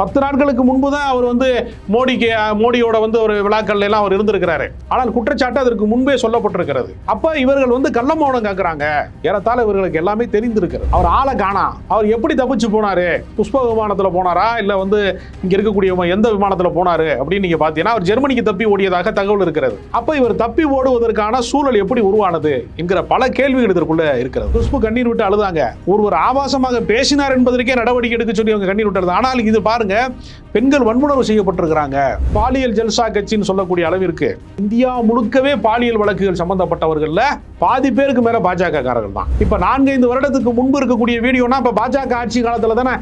பத்து நாட்களுக்கு முன்பு தான் அவர் வந்து மோடிக்கு மோடியோட வந்து ஒரு விழாக்கள்ல எல்லாம் அவர் இருந்திருக்கிறாரு. ஆனால் குற்றச்சாட்டு அதற்கு முன்பே சொல்லப்பட்டிருக்கிறது. அப்ப இவர்கள் வந்து கள்ள மௌனம் காக்குறாங்க. ஏறத்தாழ இவர்களுக்கு எல்லாமே தெரிந்திருக்கிறது. அவர் ஆளை காணா. அவர் எப்படி தப்பிச்சு போனாரு? புஷ்ப விமானத்துல போனாரா? இல்ல வந்து இங்க இருக்கக்கூடிய எந்த விமானத்துல போனாரு? அப்படின்னு நீங்க பாத்தீங்கன்னா அவர் ஜெர்மனிக்கு தப்பி ஓடியதாக தகவல் இருக்கிறது. அப்ப இவர் தப்பி ஓடுவதற்கான சூழல் எப்படி உருவானது என்கிற பல கேள்விகள் இதற்குள்ள இருக்கிறது. புஷ்பு கண்ணீர் விட்டு அழுதாங்க. ஒருவர் ஆபாசமாக பேசினார் என்பதற்கே நடவடிக்கை எடுக்க சொல்லி அவங்க கண்ணீர் விட்டுறது ஆனால் இது பாருங்க பெண்கள் வன்முணர்வு செய்யப்பட்டிருக்கிறாங்க. பாலியல் ஜல்சா கட்சின்னு சொல்லக்கூடிய அளவிற்கு இந்தியா முழுக்கவே பாலியல் வழக்குகள் சம்பந்தப்பட்டவர்கள்ல பாதி பேருக்கு மேல பாஜக காரர்கள் தான் இப்ப நான்கைந்து வருடத்துக்கு முன்பு இருக்கக்கூடிய வீடியோனா இப்ப பாஜக ஆட்சி காலத்துல தானே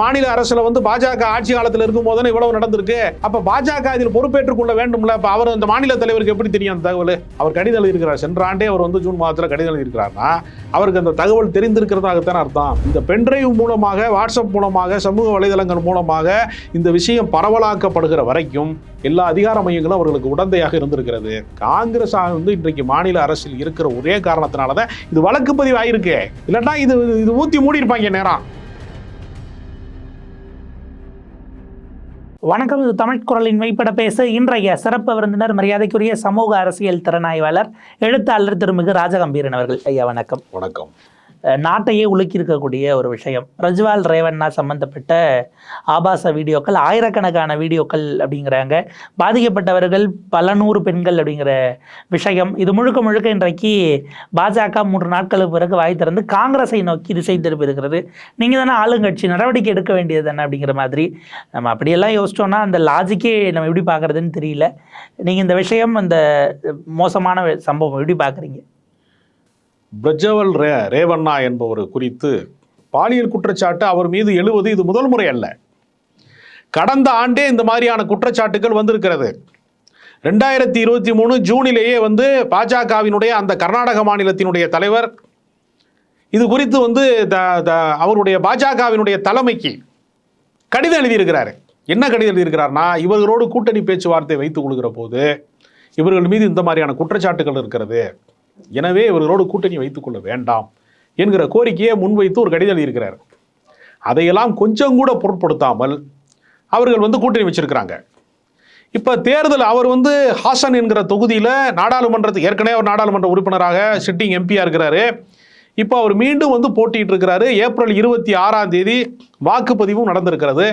மாநில அரசுல வந்து பாஜக ஆட்சி காலத்துல இருக்கும் போது இவ்வளவு நடந்திருக்கு. அப்ப பாஜக இதில் பொறுப்பேற்றுக் கொள்ள வேண்டும்ல. இப்ப அவர் அந்த மாநில தலைவருக்கு எப்படி தெரியும் அந்த தகவல்? அவர் கடிதம் எழுதியிருக்கிறார். சென்ற ஆண்டே அவர் வந்து ஜூன் மாதத்துல கடிதம் எழுதியிருக்கிறார்னா அவருக்கு அந்த தகவல் தெரிந்திருக்கிறதாகத்தான் அர்த்தம். இந்த பென்டிரைவ் மூலமாக வாட்ஸ்அப் மூலமாக சமூக வலைதளங்கள் மூலமாக இந்த விஷயம் பரவலாக்கப்படுகிற வரைக்கும் எல்லா அதிகார மையங்களும் அவர்களுக்கு உடந்தையாக இருந்திருக்கிறது. காங்கிரஸ் வந்து இன்றைக்கு மாநில அரசில் இருக்கிற ஒரே காரணத்தினால தான் இது வழக்கு பதிவு ஆயிருக்கு இல்லைன்னா இது இது ஊத்தி மூடி இருப்பாங்க நேரம் வணக்கம் இது தமிழ் குரலின் மெய்ப்பட பேச இன்றைய சிறப்பு விருந்தினர் மரியாதைக்குரிய சமூக அரசியல் திறனாய்வாளர் எழுத்தாளர் திருமிகு ராஜகம்பீரன் அவர்கள். ஐயா வணக்கம். வணக்கம். நாட்டையே உலுக்கியிருக்கக்கூடிய ஒரு விஷயம். பிரஜ்வால் ரேவண்ணா சம்பந்தப்பட்ட ஆபாச வீடியோக்கள் ஆயிரக்கணக்கான வீடியோக்கள் அப்படிங்கிறாங்க. பாதிக்கப்பட்டவர்கள் பல நூறு பெண்கள் அப்படிங்கிற விஷயம். இது முழுக்க முழுக்க இன்றைக்கு பாஜக மூன்று நாட்களுக்கு பிறகு வாய் திறந்து காங்கிரஸை நோக்கி திசை திருப்பி இருக்கிறது நீங்கள் தானே ஆளுங்கட்சி நடவடிக்கை எடுக்க வேண்டியது தானே அப்படிங்கிற மாதிரி. நம்ம அப்படியெல்லாம் யோசிச்சோன்னா அந்த லாஜிக்கே நம்ம எப்படி பார்க்குறதுன்னு தெரியல. நீங்கள் இந்த விஷயம் அந்த மோசமான சம்பவம் எப்படி பார்க்குறீங்க? பிரஜவல் ரே ரேவண்ணா என்பவர் குறித்து பாலியல் குற்றச்சாட்டு அவர் மீது எழுவது இது முதல் முறை அல்ல. கடந்த ஆண்டே இந்த மாதிரியான குற்றச்சாட்டுகள் வந்திருக்கிறது. ரெண்டாயிரத்தி இருபத்தி மூணு ஜூனிலேயே வந்து பாஜகவினுடைய அந்த கர்நாடக மாநிலத்தினுடைய தலைவர் இது குறித்து வந்து த- த- அவருடைய பாஜகவினுடைய தலைமைக்கு கடிதம் எழுதியிருக்கிறாரு. என்ன கடிதம் எழுதியிருக்கிறார்னா இவர்களோடு கூட்டணி பேச்சுவார்த்தை வைத்துக் கொள்கிற போது இவர்கள் மீது இந்த மாதிரியான குற்றச்சாட்டுகள் இருக்கிறது. எனவே இவர்களோடு கூட்டணி வைத்துக்கொள்ள வேண்டாம் என்கிற கோரிக்கையை முன்வைத்து ஒரு கடிதம் எழுதியிருக்கிறார். அதையெல்லாம் கொஞ்சம் கூட பொருட்படுத்தாமல் அவர்கள் வந்து கூட்டணி வச்சிருக்கிறாங்க. இப்போ தேர்தல் அவர் வந்து ஹாசன் என்கிற தொகுதியில் நாடாளுமன்றத்துக்கு ஏற்கனவே அவர் நாடாளுமன்ற உறுப்பினராக சிட்டிங் எம்பியாக இருக்கிறாரு. இப்போ அவர் மீண்டும் வந்து போட்டிட்டு இருக்கிறாரு. ஏப்ரல் இருபத்தி ஆறாம் தேதி வாக்குப்பதிவும் நடந்திருக்கிறது.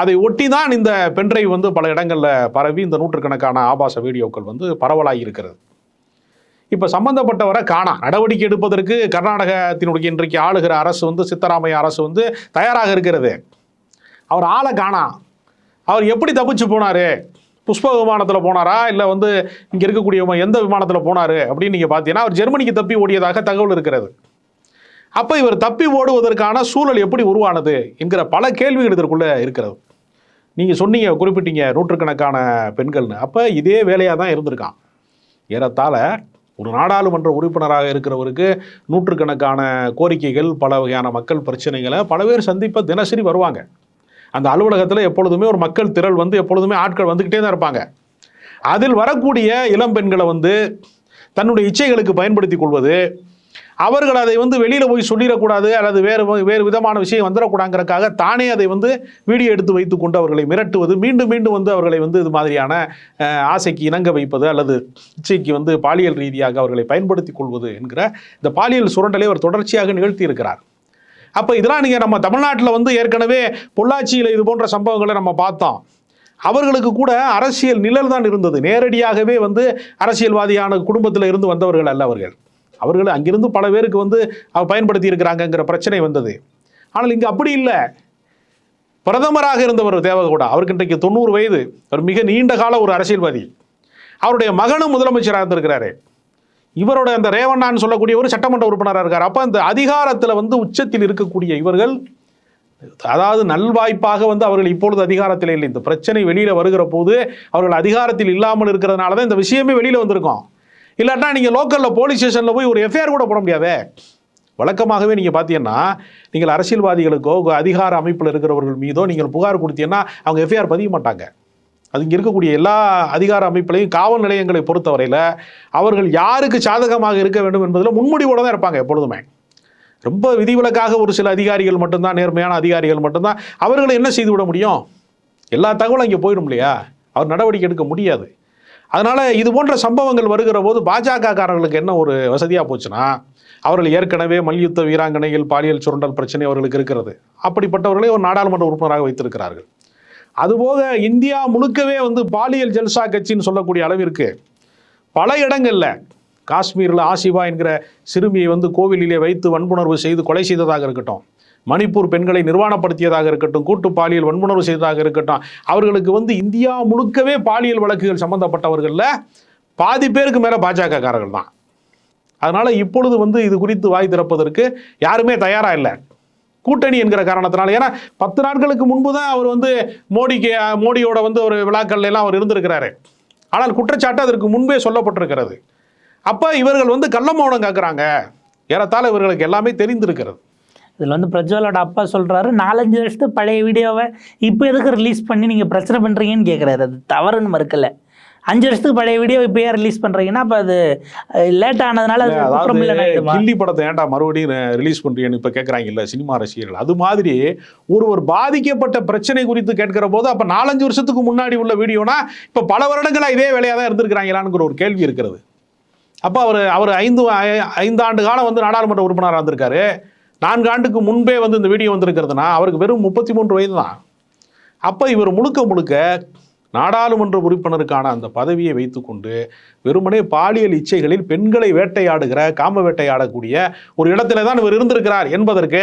அதை ஒட்டி தான் இந்த பென்ட்ரைவ் வந்து பல இடங்களில் பரவி இந்த நூற்றுக்கணக்கான ஆபாச வீடியோக்கள் வந்து பரவலாகி இருக்கிறது. இப்போ சம்பந்தப்பட்டவரை காணா. நடவடிக்கை எடுப்பதற்கு கர்நாடகத்தினுடைய இன்றைக்கு ஆளுகிற அரசு வந்து சித்தராமையா அரசு வந்து தயாராக இருக்கிறது. அவர் ஆளை காணா. அவர் எப்படி தப்பிச்சு போனாரு? புஷ்ப விமானத்தில் போனாரா? இல்லை வந்து இங்கே இருக்கக்கூடியவங்க எந்த விமானத்தில் போனாரு? அப்படின்னு நீங்கள் பார்த்தீங்கன்னா அவர் ஜெர்மனிக்கு தப்பி ஓடியதாக தகவல் இருக்கிறது. அப்போ இவர் தப்பி ஓடுவதற்கான சூழல் எப்படி உருவானது என்கிற பல கேள்விகள் இதற்குள்ளே இருக்கிறது. நீங்கள் சொன்னீங்க குறிப்பிட்டீங்க நூற்றுக்கணக்கான பெண்கள்னு. அப்போ இதே வேலையாக தான் இருந்திருக்கான். ஏறத்தாழ ஒரு நாடாளுமன்ற உறுப்பினராக இருக்கிறவருக்கு நூற்றுக்கணக்கான கோரிக்கைகள் பல வகையான மக்கள் பிரச்சனைகளை பல பேர் சந்திப்ப தினசரி வருவாங்க. அந்த அலுவலகத்தில் எப்பொழுதுமே ஒரு மக்கள் திரள் வந்து எப்பொழுதுமே ஆட்கள் வந்துக்கிட்டே தான் இருப்பாங்க. அதில் வரக்கூடிய இளம் பெண்களை வந்து தன்னுடைய இச்சைகளுக்கு பயன்படுத்தி கொள்வது அவர்கள் அதை வந்து வெளியில் போய் சொல்லிடக்கூடாது அல்லது வேறு வேறு விதமான விஷயம் வந்துடக்கூடாங்கிறக்காக தானே அதை வந்து வீடியோ எடுத்து வைத்துக்கொண்டு அவர்களை மிரட்டுவது மீண்டும் மீண்டும் வந்து அவர்களை வந்து இது மாதிரியான ஆசைக்கு இணங்க வைப்பது அல்லது இச்சைக்கு வந்து பாலியல் ரீதியாக அவர்களை பயன்படுத்தி கொள்வது என்கிற இந்த பாலியல் சுரண்டலை அவர் தொடர்ச்சியாக நிகழ்த்தி இருக்கிறார். அப்போ இதெல்லாம் நீங்கள் நம்ம தமிழ்நாட்டில் வந்து ஏற்கனவே பொள்ளாச்சியில் இது போன்ற சம்பவங்களை நம்ம பார்த்தோம். அவர்களுக்கு கூட அரசியல் நிழல் தான் இருந்தது. நேரடியாகவே வந்து அரசியல்வாதியான குடும்பத்தில் இருந்து வந்தவர்கள் அல்ல அவர்கள். அவர்கள் அங்கிருந்து பல பேருக்கு வந்து அவர் பயன்படுத்தி இருக்கிறாங்கங்கிற பிரச்சனை வந்தது. ஆனால் இங்கே அப்படி இல்லை. பிரதமராக இருந்தவர் தேவகவுடா அவருக்கு இன்றைக்கு தொண்ணூறு வயது அவர் மிக நீண்ட கால ஒரு அரசியல்வாதி. அவருடைய மகனும் முதலமைச்சராக இருந்திருக்கிறாரு. இவரோட அந்த ரேவண்ணான்னு சொல்லக்கூடிய ஒரு சட்டமன்ற உறுப்பினராக இருக்கார். அப்போ அந்த அதிகாரத்தில் வந்து உச்சத்தில் இருக்கக்கூடிய இவர்கள் அதாவது நல்வாய்ப்பாக வந்து அவர்கள் இப்பொழுது அதிகாரத்தில் இல்லை. இந்த பிரச்சனை வெளியில் வருகிற போது அவர்கள் அதிகாரத்தில் இல்லாமல் இருக்கிறதுனால தான் இந்த விஷயமே வெளியில் வந்திருக்கோம். இல்லாட்டா நீங்கள் லோக்கலில் போலீஸ் ஸ்டேஷனில் போய் ஒரு எஃப்ஐஆர் கூட போட முடியாதே? வழக்கமாகவே நீங்கள் பார்த்தீங்கன்னா நீங்கள் அரசியல்வாதிகளுக்கோ அதிகார அமைப்பில் இருக்கிறவர்கள் மீதோ நீங்கள் புகார் கொடுத்தீங்கன்னா அவங்க எஃப்ஐஆர் பதிய மாட்டாங்க. அது இங்கே இருக்கக்கூடிய எல்லா அதிகார அமைப்புலையும் காவல் நிலையங்களை பொறுத்தவரையில் அவர்கள் யாருக்கு சாதகமாக இருக்க வேண்டும் என்பதில் முன்முடிவோடு தான் இருப்பாங்க எப்பொழுதுமே. ரொம்ப விதிவிலக்காக ஒரு சில அதிகாரிகள் மட்டும்தான் நேர்மையான அதிகாரிகள் மட்டும்தான். அவர்களை என்ன செய்து விட முடியும்? எல்லா தகவலும் இங்கே போயிடும் இல்லையா? அவர் நடவடிக்கை எடுக்க முடியாது. அதனால் இது போன்ற சம்பவங்கள் வருகிற போது பாஜகக்காரர்களுக்கு என்ன ஒரு வசதியாக போச்சுன்னா அவர்கள் ஏற்கனவே மல்யுத்த வீராங்கனைகள் பாலியல் சுரண்டல் பிரச்சனை அவர்களுக்கு இருக்கிறது. அப்படிப்பட்டவர்களை ஒரு நாடாளுமன்ற உறுப்பினராக வைத்திருக்கிறார்கள். அதுபோக இந்தியா முழுக்கவே வந்து பாலியல் ஜல்சா கட்சின்னு சொல்லக்கூடிய அளவிற்கு பல இடங்களில் காஷ்மீரில் ஆசிபா என்கிற சிறுமியை வந்து கோவிலிலே வைத்து வன்புணர்வு செய்து கொலை செய்ததாக இருக்கட்டும். மணிப்பூர் பெண்களை நிர்வாணப்படுத்தியதாக இருக்கட்டும் கூட்டு பாலியல் வன்புணர்வு செய்ததாக இருக்கட்டும் அவர்களுக்கு வந்து இந்தியா முழுக்கவே பாலியல் வழக்குகள் சம்பந்தப்பட்டவர்களில் பாதி பேருக்கு மேலே பாஜகக்காரர்கள் தான். அதனால் இப்பொழுது வந்து இது குறித்து வாய் திறப்பதற்கு யாருமே தயாராக இல்லை. கூட்டணி என்கிற காரணத்தினால ஏன்னா பத்து நாட்களுக்கு முன்பு தான் அவர் வந்து மோடிக்கு மோடியோட வந்து ஒரு விழாக்கள் எல்லாம் அவர் இருந்திருக்கிறாரு. ஆனால் குற்றச்சாட்டு அதற்கு முன்பே சொல்லப்பட்டிருக்கிறது. அப்போ இவர்கள் வந்து கள்ள மௌனம் காக்குறாங்க. ஏறத்தாழ இவர்களுக்கு எல்லாமே தெரிந்திருக்கிறது. இதில் வந்து பிரஜ்வாலோட அப்பா சொல்கிறாரு நாலஞ்சு வருஷத்து பழைய வீடியோவை இப்போ எதுக்கு ரிலீஸ் பண்ணி நீங்கள் பிரச்சனை பண்ணுறீங்கன்னு கேட்குறாரு அது தவறுன்னு மறுக்கல. அஞ்சு வருஷத்துக்கு பழைய வீடியோ இப்போ ஏன் ரிலீஸ் பண்ணுறீங்கன்னா அப்போ அது லேட் ஆனதுனால? கில்லி படத்தை ஏன்டா மறுபடியும் ரிலீஸ் பண்றீங்கன்னு இப்ப கேட்கறாங்கல்ல சினிமா ரசிகர்கள். அது மாதிரி ஒருவர் பாதிக்கப்பட்ட பிரச்சனை குறித்து கேட்கிற போது அப்ப நாலஞ்சு வருஷத்துக்கு முன்னாடி உள்ள வீடியோனா இப்ப பல வருடங்களா இதே வேலையா தான் இருந்திருக்கிறாங்களான்னு ஒரு கேள்வி இருக்கிறது. அப்ப அவர் அவர் ஐந்து ஐந்து ஆண்டு காலம் வந்து நாடாளுமன்ற உறுப்பினராக இருந்திருக்காரு. நான்கு ஆண்டுக்கு முன்பே வந்து இந்த வீடியோ வந்திருக்கிறதுனா அவருக்கு வெறும் முப்பத்தி மூன்று வயது தான் அப்போ இவர் முழுக்க முழுக்க நாடாளுமன்ற உறுப்பினருக்கான அந்த பதவியை வைத்துக்கொண்டு வெறுமனே பாலியல் இச்சைகளில் பெண்களை வேட்டையாடுகிற காம வேட்டையாடக்கூடிய ஒரு இடத்துல தான் இவர் இருந்திருக்கிறார் என்பதற்கு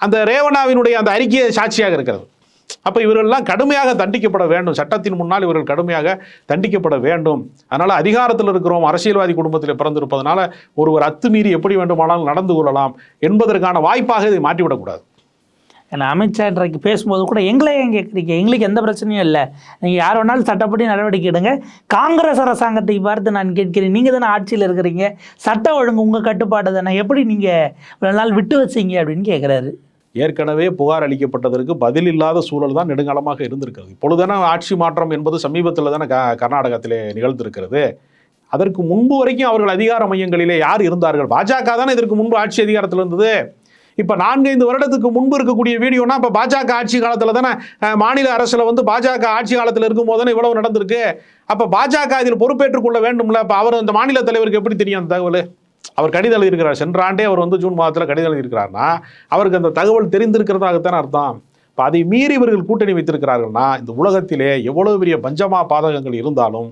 அந்த ரேவணாவினுடைய அந்த அறிக்கையை சாட்சியாக இருக்கிறது. அப்ப இவர்கள்லாம் கடுமையாக தண்டிக்கப்பட வேண்டும். சட்டத்தின் முன்னால் இவர்கள் கடுமையாக தண்டிக்கப்பட வேண்டும். அதனால் அதிகாரத்தில் இருக்கிறோம் அரசியல்வாதி குடும்பத்தில் பிறந்திருப்பதனால ஒருவர் அத்துமீறி எப்படி வேண்டுமானாலும் நடந்து கொள்ளலாம் என்பதற்கான வாய்ப்பாக இதை மாற்றிவிடக்கூடாது. ஏன்னா அமித்ஷா இன்றைக்கு பேசும்போது கூட எங்களே ஏன் கேட்குறீங்க? எங்களுக்கு எந்த பிரச்சனையும் இல்லை. நீங்கள் யார் வேணாலும் சட்டப்படி நடவடிக்கை எடுங்க. காங்கிரஸ் அரசாங்கத்தை பார்த்து நான் கேட்கிறேன். நீங்கள் தானே ஆட்சியில் இருக்கிறீங்க. சட்ட ஒழுங்கு உங்கள் கட்டுப்பாடு தானே. எப்படி நீங்கள் இவ்வளோ நாள் விட்டு வச்சீங்க அப்படின்னு கேட்குறாரு. ஏற்கனவே புகார் அளிக்கப்பட்டதற்கு பதில் இல்லாத சூழல் தான் நெடுங்காலமாக இருந்திருக்கிறது. இப்பொழுதான ஆட்சி மாற்றம் என்பது சமீபத்தில் தானே க கர்நாடகத்திலே நிகழ்ந்திருக்கிறது. அதற்கு முன்பு வரைக்கும் அவர்கள் அதிகார மையங்களிலே யார் இருந்தார்கள்? பாஜக தானே இதற்கு முன்பு ஆட்சி அதிகாரத்தில் இருந்தது. இப்போ நான்கைந்து வருடத்துக்கு முன்பு இருக்கக்கூடிய வீடியோனா இப்போ பாஜக ஆட்சி காலத்தில் தானே மாநில அரசில் வந்து பாஜக ஆட்சி காலத்தில் இருக்கும்போது தானே இவ்வளவு நடந்திருக்கு. அப்போ பாஜக இதில் பொறுப்பேற்றுக்கொள்ள வேண்டும்ல? அப்போ அவர் அந்த மாநில தலைவருக்கு எப்படி தெரியும் அந்த தகவல்? அவர் கடிதம் எழுதியிருக்கிறார். சென்ற ஆண்டே அவர் வந்து ஜூன் மாதத்தில் கடிதம் எழுதியிருக்கிறார்னா அவருக்கு அந்த தகவல் தெரிந்திருக்கிறதாகத்தானே அர்த்தம். இப்போ அதை மீறி இவர்கள் கூட்டணி வைத்திருக்கிறார்கள்னா இந்த உலகத்திலே எவ்வளவு பெரிய பஞ்சமா பாதகங்கள் இருந்தாலும்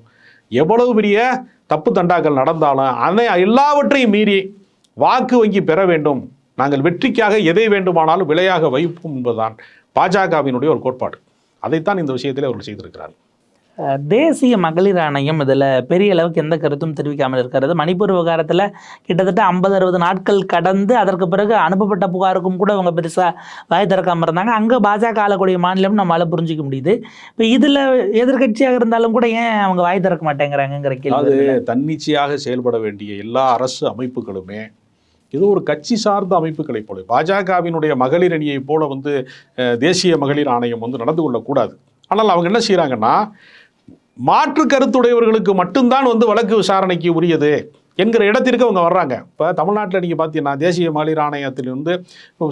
எவ்வளவு பெரிய தப்பு தண்டாக்கள் நடந்தாலும் அதை எல்லாவற்றையும் மீறி வாக்கு வங்கி பெற வேண்டும். நாங்கள் வெற்றிக்காக எதை வேண்டுமானாலும் விலையாக வைப்போம் என்பதுதான் பாஜகவினுடைய ஒரு கோட்பாடு. அதைத்தான் இந்த விஷயத்திலே அவர்கள் செய்திருக்கிறார்கள். தேசிய மகளிர் ஆணையம் இதில் பெரிய அளவுக்கு எந்த கருத்தும் தெரிவிக்காமல் இருக்கிறது மணிப்பூர் விவகாரத்தில் கிட்டத்தட்ட ஐம்பது அறுபது நாட்கள் கடந்து அதற்கு பிறகு அனுப்பப்பட்ட புகாருக்கும் கூட அவங்க பெருசாக வாய் திறக்காமல் இருந்தாங்க. அங்கே பாஜக ஆளக்கூடிய மாநிலம் நம்மளால் புரிஞ்சிக்க முடியுது. இப்போ இதில் எதிர்க்கட்சியாக இருந்தாலும் கூட ஏன் அவங்க வாய் திறக்க மாட்டேங்கிறாங்கங்கிற கேள்வி வருதுல்ல? தன்னிச்சையாக செயல்பட வேண்டிய எல்லா அரசு அமைப்புகளுமே இது ஒரு கட்சி சார்ந்த அமைப்புகளைப் போல பாஜகவினுடைய மகளிர் அணியைப் போல வந்து தேசிய மகளிர் ஆணையம் வந்து நடந்து கொள்ளக்கூடாது. ஆனால் அவங்க என்ன செய்கிறாங்கன்னா மாற்று கருத்துடையவர்களுக்கு மட்டும்தான் வந்து வழக்கு விசாரணைக்கு உரியது என்கிற இடத்திற்கு அவங்க வர்றாங்க. இப்போ தமிழ்நாட்டில் நீங்கள் பார்த்தீங்கன்னா தேசிய மகளிர் ஆணையத்திலிருந்து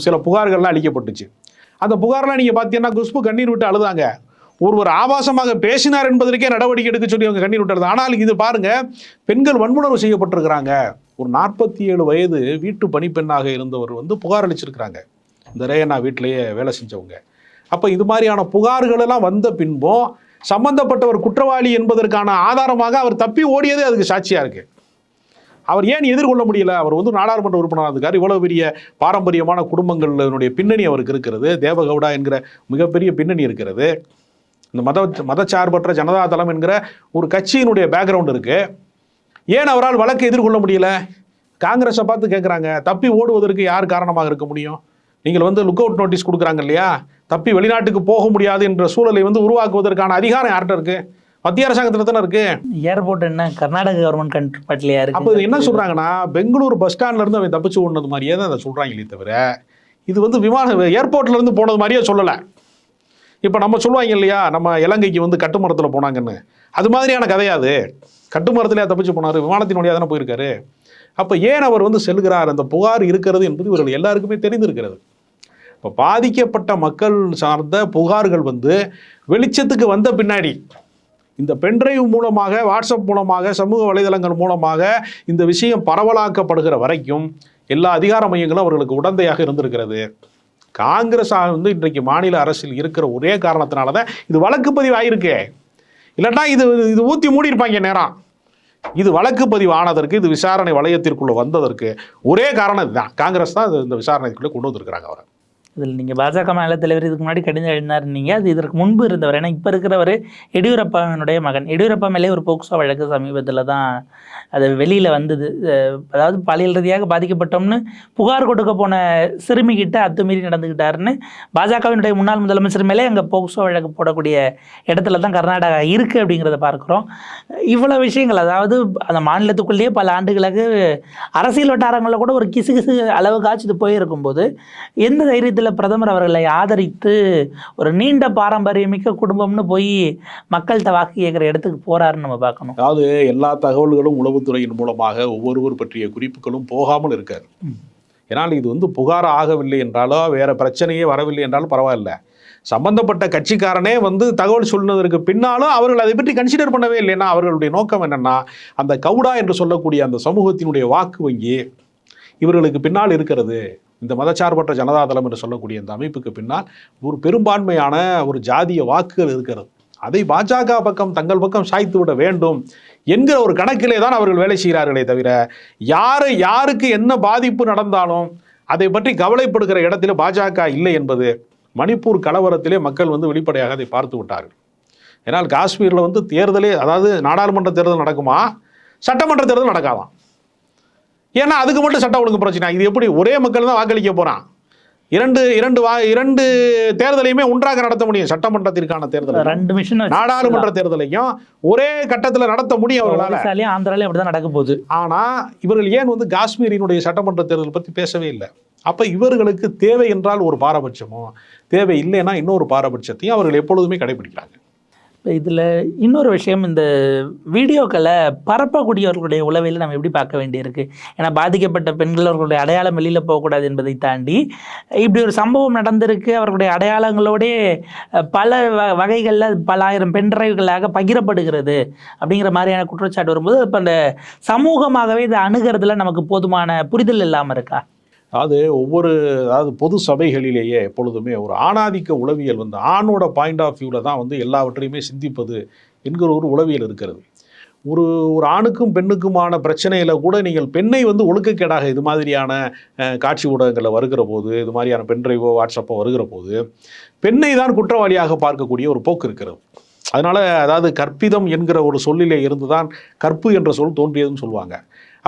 சில புகார்கள்லாம் அளிக்கப்பட்டுச்சு. அந்த புகார்லாம் நீங்கள் பார்த்தீங்கன்னா குஷ்பு கண்ணீர் விட்டு அழுதாங்க. ஒருவர் ஆபாசமாக பேசினார் என்பதற்கே நடவடிக்கை எடுக்க சொல்லி அவங்க கண்ணீர் விட்டுறது ஆனால் இது பாருங்க பெண்கள் வன்முணர்வு செய்யப்பட்டிருக்கிறாங்க. ஒரு நாற்பத்தி ஏழு வயது வீட்டு பணிப்பெண்ணாக இருந்தவர் வந்து புகார் அளிச்சிருக்கிறாங்க. இந்த ரேயண்ணா வீட்டிலேயே வேலை செஞ்சவங்க. அப்போ இது மாதிரியான புகார்களெல்லாம் வந்த பின்பும் சம்பந்தப்பட்டவர் குற்றவாளி என்பதற்கான ஆதாரமாக அவர் தப்பி ஓடியதே அதுக்கு சாட்சியாக இருக்கு. அவர் ஏன் எதிர்கொள்ள முடியல? அவர் வந்து நாடாளுமன்ற உறுப்பினராக இருக்கார். இவ்வளவு பெரிய பாரம்பரியமான குடும்பங்களினுடைய பின்னணி அவருக்கு இருக்கிறது. தேவகவுடா என்கிற மிகப்பெரிய பின்னணி இருக்கிறது. இந்த மத மதச்சார்பற்ற ஜனதா தளம் என்கிற ஒரு கட்சியினுடைய பேக்ரவுண்ட் இருக்கு. ஏன் அவரால் வழக்கை எதிர்கொள்ள முடியல? காங்கிரஸை பார்த்து கேட்குறாங்க தப்பி ஓடுவதற்கு யார் காரணமாக இருக்க முடியும்? நீங்கள் வந்து லுக் அவுட் நோட்டீஸ் கொடுக்குறாங்க இல்லையா? தப்பி வெளிநாட்டுக்கு போக முடியாது என்ற சூழலை வந்து உருவாக்குவதற்கான அதிகாரம் யார்கிட்ட இருக்கு? மத்திய அரசாங்கத்தில் தானே இருக்கு. ஏர்போர்ட் என்ன? கர்நாடக கவர்மெண்ட் அப்போ இது இருக்கு என்ன சொல்றாங்கன்னா பெங்களூர் பஸ் ஸ்டாண்ட்ல இருந்து அவன் தப்பிச்சு ஓடுனது மாதிரியே தான் அதை சொல்றாங்களே தவிர இது வந்து விமான ஏர்போர்ட்ல இருந்து போனது மாதிரியே சொல்லலை. இப்போ நம்ம சொல்லுவாங்க இல்லையா நம்ம இலங்கைக்கு வந்து கட்டுமரத்தில் போனாங்கன்னு. அது மாதிரியான கதையாது கட்டுமரத்திலே தப்பிச்சு போனார் விமானத்தின் வழியாக தானே போயிருக்காரு. அப்போ ஏன் அவர் வந்து செல்கிறார்? அந்த புகார் இருக்கிறது என்பது இவர்கள் எல்லாருக்குமே தெரிந்திருக்கிறது. இப்போ பாதிக்கப்பட்ட மக்கள் சார்ந்த புகார்கள் வந்து வெளிச்சத்துக்கு வந்த பின்னாடி இந்த பென்ட்ரைவ் மூலமாக வாட்ஸ்அப் மூலமாக சமூக வலைதளங்கள் மூலமாக இந்த விஷயம் பரவலாக்கப்படுகிற வரைக்கும் எல்லா அதிகார மையங்களும் அவர்களுக்கு உடந்தையாக இருந்திருக்கிறது. காங்கிரஸ் வந்து இன்றைக்கு மாநில அரசில் இருக்கிற ஒரே காரணத்தினால தான் இது வழக்கு பதிவு ஆயிருக்கு இல்லைன்னா இது இது ஊற்றி மூடியிருப்பாங்க நேரம் இது வழக்கு பதிவு ஆனதற்கு இது விசாரணை வளையத்திற்குள்ளே வந்ததற்கு ஒரே காரணம் இதுதான். காங்கிரஸ் தான் இந்த விசாரணைக்குள்ளே கொண்டு வந்திருக்கிறாங்க அவரை. இதில் நீங்கள் பாஜக மாநில தலைவர் இதுக்கு முன்னாடி கடிதம் எழுதினார் நீங்கள் அது இதற்கு முன்பு இருந்தவர். ஏன்னா இப்போ இருக்கிறவர் எடியூரப்பாவினுடைய மகன். எடியூரப்பா மேலே ஒரு போக்சோ வழக்கு சமீபத்தில் தான் அது வெளியில் வந்தது. அதாவது பாலியல் ரீதியாக பாதிக்கப்பட்டோம்னு புகார் கொடுக்க போன சிறுமிகிட்ட அத்துமீறி நடந்துக்கிட்டாருன்னு பாஜகவினுடைய முன்னாள் முதலமைச்சர் மேலே அங்கே போக்சோ வழக்கு போடக்கூடிய இடத்துல தான் கர்நாடகா இருக்குது அப்படிங்கிறத பார்க்குறோம். இவ்வளோ விஷயங்கள் அதாவது அந்த மாநிலத்துக்குள்ளேயே பல ஆண்டுகளுக்கு அரசியல் வட்டாரங்களில் கூட ஒரு கிசு கிசு அளவுக்காச்சும் இது போயிருக்கும்போது எந்த தைரியத்தில் பிரதமர் அவர்களை ஆதரித்து ஒரு நீண்ட பாரம்பரியமிக்க குடும்பம்னு போய் மக்கள்கிட்ட வாக்கு கேட்குற இடத்துக்கு போறாருன்னு நம்ம பார்க்கணும். அதாவது எல்லா தகவல்களும் உளவுத்துறையின் மூலமாக ஒவ்வொருவர் பற்றிய குறிப்புகளும் போகாமல் இருக்காது ம். ஏன்னால் இது வந்து புகார் ஆகவில்லை என்றாலோ வேற பிரச்சனையே வரவில்லை என்றாலும் பரவாயில்ல. சம்பந்தப்பட்ட கட்சிக்காரனே வந்து தகவல் சொன்னதற்கு பின்னாலும் அவர்கள் அதை பற்றி கன்சிடர் பண்ணவே இல்லை. ஏன்னா அவர்களுடைய நோக்கம் என்னன்னா அந்த கவுடா என்று சொல்லக்கூடிய அந்த சமூகத்தினுடைய வாக்கு வங்கி இவர்களுக்கு பின்னால் இருக்கிறது. இந்த மதச்சார்பற்ற ஜனதாதளம் என்று சொல்லக்கூடிய இந்த அமைப்புக்கு பின்னால் ஒரு பெரும்பான்மையான ஒரு ஜாதிய வாக்குகள் இருக்கிறது. அதை பாஜக பக்கம் தங்கள் பக்கம் சாய்த்து விட வேண்டும் என்கிற ஒரு கணக்கிலே தான் அவர்கள் வேலை செய்கிறார்களே தவிர யாரு யாருக்கு என்ன பாதிப்பு நடந்தாலும் அதை பற்றி கவலைப்படுகிற இடத்துல பாஜக இல்லை என்பது மணிப்பூர் கலவரத்திலே மக்கள் வந்து வெளிப்படையாக அதை பார்த்து விட்டார்கள். ஏன்னால் காஷ்மீரில் வந்து தேர்தலே அதாவது நாடாளுமன்ற தேர்தல் நடக்குமா? சட்டமன்ற தேர்தல் நடக்காதான் ஏன்னா அதுக்கு மட்டும் சட்டம் ஒழுங்கு பிரச்சனை. இது எப்படி? ஒரே மக்கள் தான் வாக்களிக்க போகிறான் இரண்டு இரண்டு வா இரண்டு தேர்தலையுமே ஒன்றாக நடத்த முடியும். சட்டமன்றத்திற்கான தேர்தல். ரெண்டு மிஷின் நாடாளுமன்ற தேர்தலையும் ஒரே கட்டத்தில் நடத்த முடியும் அவர்களால். ஆந்திராலையும் அப்படி தான் நடக்க போகுது. ஆனால் இவர்கள் ஏன் வந்து காஷ்மீரினுடைய சட்டமன்ற தேர்தல் பற்றி பேசவே இல்லை? அப்போ இவர்களுக்கு தேவை என்றால் ஒரு பாரபட்சமோ? தேவை இல்லைன்னா இன்னொரு பாரபட்சத்தையும் அவர்கள் எப்பொழுதுமே கடைபிடிக்கிறாங்க. இதில் இன்னொரு விஷயம் இந்த வீடியோக்களை பரப்பக்கூடியவர்களுடைய உளவையில் நம்ம எப்படி பார்க்க வேண்டியிருக்கு? ஏன்னா பாதிக்கப்பட்ட பெண்கள் அவர்களுடைய அடையாளம் வெளியில் போகக்கூடாது என்பதை தாண்டி இப்படி ஒரு சம்பவம் நடந்திருக்கு. அவர்களுடைய அடையாளங்களோடே பல வ வகைகளில் பல ஆயிரம் பென்ட்ரைவ்களாக பகிரப்படுகிறது அப்படிங்கிற மாதிரியான குற்றச்சாட்டு வரும்போது இப்போ அந்த சமூகமாகவே இதை அணுகிறதுல நமக்கு போதுமான புரிதல் இல்லாமல் இருக்கா? அது ஒவ்வொரு அதாவது பொது சபைகளிலேயே எப்பொழுதுமே ஒரு ஆணாதிக்க உளவியல் வந்து ஆணோட பாயிண்ட் ஆஃப் வியூவில் தான் வந்து எல்லாவற்றையுமே சிந்திப்பது என்கிற ஒரு உளவியல் இருக்கிறது. ஒரு ஒரு ஆணுக்கும் பெண்ணுக்குமான பிரச்சனையில் கூட நீங்கள் பெண்ணை வந்து ஒழுக்கக்கேடாக இது மாதிரியான காட்சி ஊடகங்களில் வருகிற போது இது மாதிரியான பென்ட்ரைவோ வாட்ஸ்அப்போ வருகிற போது பெண்ணை தான் குற்றவாளியாக பார்க்கக்கூடிய ஒரு போக்கு இருக்கிறது. அதனால் அதாவது கற்பிதம் என்கிற ஒரு சொல்லிலே இருந்து தான் கற்பு என்ற சொல் தோன்றியதுன்னு சொல்லுவாங்க.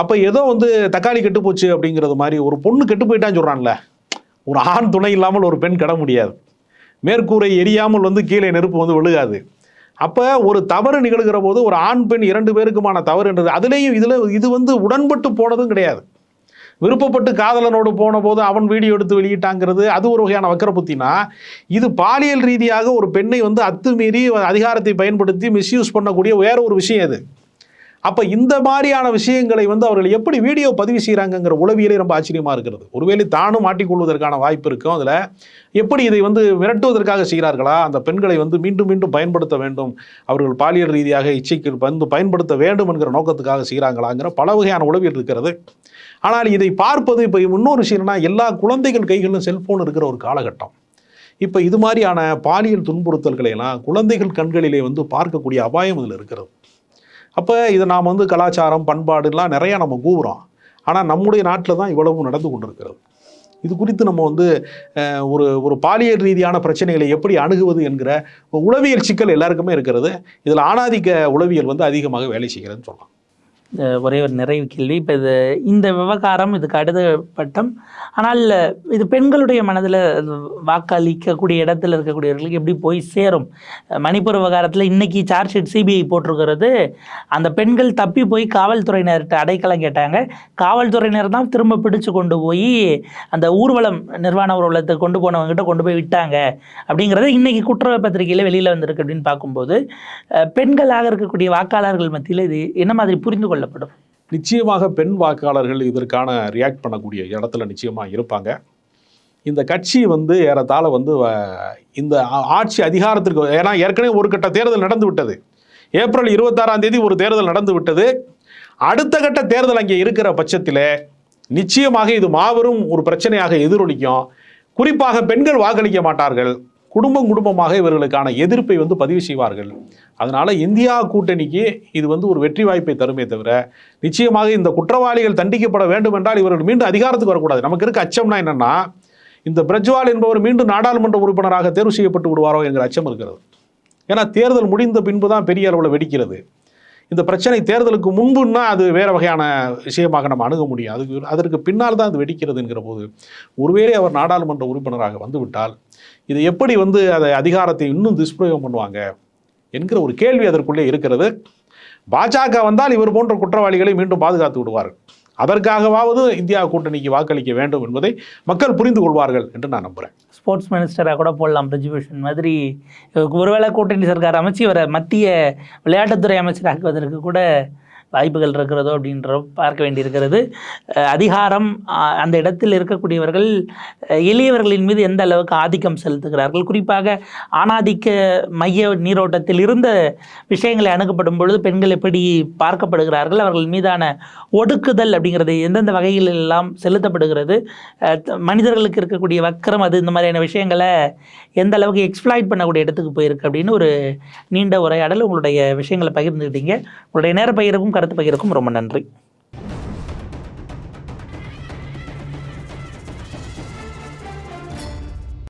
அப்போ ஏதோ வந்து தக்காளி கெட்டு போச்சு அப்படிங்கிறது மாதிரி ஒரு பொண்ணு கெட்டு போயிட்டான்னு சொல்கிறான்ல ஒரு ஆண் துணை இல்லாமல் ஒரு பெண் கட முடியாது. மேற்கூரை எரியாமல் வந்து கீழே நெருப்பு வந்து விழுகாது. அப்போ ஒரு தவறு நிகழ்கிற போது ஒரு ஆண் பெண் இரண்டு பேருக்குமான தவறுன்றது அதுலேயும் இதில் இது வந்து உடன்பட்டு போனதும் கிடையாது. விருப்பப்பட்டு காதலனோடு போன போது அவன் வீடியோ எடுத்து வெளியிட்டாங்கிறது அது ஒரு வகையான வக்கர புத்தினா இது பாலியல் ரீதியாக ஒரு பெண்ணை வந்து அத்துமீறி அதிகாரத்தை பயன்படுத்தி மிஸ்யூஸ் பண்ணக்கூடிய வேற ஒரு விஷயம் இது. அப்போ இந்த மாதிரியான விஷயங்களை வந்து அவர்கள் எப்படி வீடியோ பதிவு செய்கிறாங்கங்கிற உளவியலே ரொம்ப ஆச்சரியமாக இருக்கிறது. ஒருவேளை தானும் மாட்டிக்கொள்வதற்கான வாய்ப்பு இருக்கும் அதில் எப்படி இதை வந்து மிரட்டுவதற்காக செய்கிறார்களா? அந்த பெண்களை வந்து மீண்டும் மீண்டும் பயன்படுத்த வேண்டும். அவர்கள் பாலியல் ரீதியாக இச்சைக்கு வந்து பயன்படுத்த வேண்டும் என்கிற நோக்கத்துக்காக செய்கிறாங்களாங்கிற பல வகையான உளவியல் இருக்கிறது. ஆனால் இதை பார்ப்பது இப்போ இன்னொரு விஷயம் என்னன்னா எல்லா குழந்தைகள் கைகளிலும் செல்ஃபோன் இருக்கிற ஒரு காலகட்டம். இப்போ இது மாதிரியான பாலியல் துன்புறுத்தல்களை எல்லாம் குழந்தைகள் கண்களிலே வந்து பார்க்கக்கூடிய அபாயம் இதில் இருக்கிறது. அப்போ இதை நாம் வந்து கலாச்சாரம் பண்பாடுலாம் நிறையா நம்ம கூவுறோம். ஆனால் நம்முடைய நாட்டில் தான் இவ்வளவு நடந்து கொண்டிருக்கிறது. இது குறித்து நம்ம வந்து ஒரு ஒரு பாலியல் ரீதியான பிரச்சனைகளை எப்படி அணுகுவது என்கிற உளவியல் சிக்கல் எல்லாருக்குமே இருக்கிறது. இதில் ஆணாதிக்க உளவியல் வந்து அதிகமாக வேலை செய்கிறதுன்னு சொல்லலாம். ஒரே ஒரு நிறைவு கேள்வி. இப்போ இது இந்த விவகாரம் இதுக்கு அடுத்த பட்டம். ஆனால் இது பெண்களுடைய மனதில் வாக்களிக்கக்கூடிய இடத்துல இருக்கக்கூடியவர்களுக்கு எப்படி போய் சேரும்? மணிப்பூர் விவகாரத்தில் இன்னைக்கு சார்ஜ் ஷீட் சிபிஐ போட்டிருக்கிறது. அந்த பெண்கள் தப்பி போய் காவல்துறையினர்கிட்ட அடைக்கலம் கேட்டாங்க. காவல்துறையினர் தான் திரும்ப பிடிச்சு கொண்டு போய் அந்த ஊர்வலம் நிர்வாண ஊர்வலத்தை கொண்டு போனவங்ககிட்ட கொண்டு போய் விட்டாங்க. அப்படிங்கிறது இன்றைக்கி குற்றப்பத்திரிகையில் வெளியில் வந்திருக்கு அப்படின்னு பார்க்கும்போது பெண்களாக இருக்கக்கூடிய வாக்காளர்கள் மத்தியில் இது என்ன மாதிரி புரிந்து கொள்ள கொள்ளப்படும் நிச்சயமாக பெண் வாக்காளர்கள் இதற்கான ரியாக்ட் பண்ணக்கூடிய இடத்துல நிச்சயமாக இருப்பாங்க. இந்த கட்சி வந்து ஏறத்தாழ வந்து வ- இந்த ஆட்சி அதிகாரத்திற்கு ஏன்னா ஏற்கனவே ஒரு கட்ட தேர்தல் நடந்து விட்டது. ஏப்ரல் இருபத்தாறாம் தேதி ஒரு தேர்தல் நடந்து விட்டது. அடுத்த கட்ட தேர்தல் அங்கே இருக்கிற பட்சத்தில் நிச்சயமாக இது மாபெரும் ஒரு பிரச்சனையாக எதிரொலிக்கும். குறிப்பாக பெண்கள் வாக்களிக்க மாட்டார்கள். குடும்பம் குடும்பமாக இவர்களுக்கான எதிர்ப்பை வந்து பதிவு செய்வார்கள். அதனால் இந்தியா கூட்டணிக்கு இது வந்து ஒரு வெற்றி வாய்ப்பை தருமே தவிர நிச்சயமாக இந்த குற்றவாளிகள் தண்டிக்கப்பட வேண்டும் என்றால் இவர்கள் மீண்டும் அதிகாரத்துக்கு வரக்கூடாது. நமக்கு இருக்க அச்சம்னா என்னென்னா இந்த பிரஜ்வால் என்பவர் மீண்டும் நாடாளுமன்ற உறுப்பினராக தேர்வு செய்யப்பட்டு விடுவாரோ என்கிற அச்சம் இருக்கிறது. ஏன்னா தேர்தல் முடிந்த பின்பு தான் பெரிய அளவில் வெடிக்கிறது. இந்த பிரச்சனை தேர்தலுக்கு முன்புன்னா அது வேறு வகையான விஷயமாக நம்ம அணுக முடியும். அதுக்கு அதற்கு பின்னால் தான் அது வெடிக்கிறதுங்கிற போது ஒருவேளை அவர் நாடாளுமன்ற உறுப்பினராக வந்துவிட்டால் இது எப்படி வந்து அதை அதிகாரத்தை இன்னும் துஷ்பிரயோகம் பண்ணுவாங்க என்கிற ஒரு கேள்வி அதற்குள்ளே இருக்கிறது. பாஜக வந்தால் இவர் போன்ற குற்றவாளிகளை மீண்டும் பாதுகாத்து விடுவார் அதற்காகவாவது இந்தியா கூட்டணிக்கு வாக்களிக்க வேண்டும் என்பதை மக்கள் புரிந்து கொள்வார்கள் என்று நான் நம்புகிறேன் ஸ்போர்ட்ஸ் மினிஸ்டராக கூட போடலாம் பிரிஜுபூஷன் மாதிரி. ஒருவேளை கூட்டணி சர்க்கார் அமைச்சு வர மத்திய விளையாட்டுத்துறை அமைச்சராக்குவதற்கு கூட வாய்ப்புகள் இருக்கிறதோ அப்படின்ற பார்க்க வேண்டியிருக்கிறது. அதிகாரம் அந்த இடத்தில் இருக்கக்கூடியவர்கள் எளியவர்களின் மீது எந்த அளவுக்கு ஆதிக்கம் செலுத்துகிறார்கள்? குறிப்பாக ஆணாதிக்க மைய நீரோட்டத்தில் இருந்த விஷயங்களை அணுகப்படும் பொழுது பெண்கள் எப்படி பார்க்கப்படுகிறார்கள்? அவர்கள் மீதான ஒடுக்குதல் அப்படிங்கிறது எந்தெந்த வகையில் எல்லாம் செலுத்தப்படுகிறது? மனிதர்களுக்கு இருக்கக்கூடிய வக்கரம் அது இந்த மாதிரியான விஷயங்களை எந்த அளவுக்கு எக்ஸ்ப்ளாய்ட் பண்ணக்கூடிய இடத்துக்கு போயிருக்கு அப்படின்னு ஒரு நீண்ட உரையாடல் உங்களுடைய விஷயங்களை பகிர்ந்துக்கிட்டீங்க உங்களுடைய நேர பகிர்வுக்கும் கருத்து பகிர்க்கும் ரொம்ப நன்றி.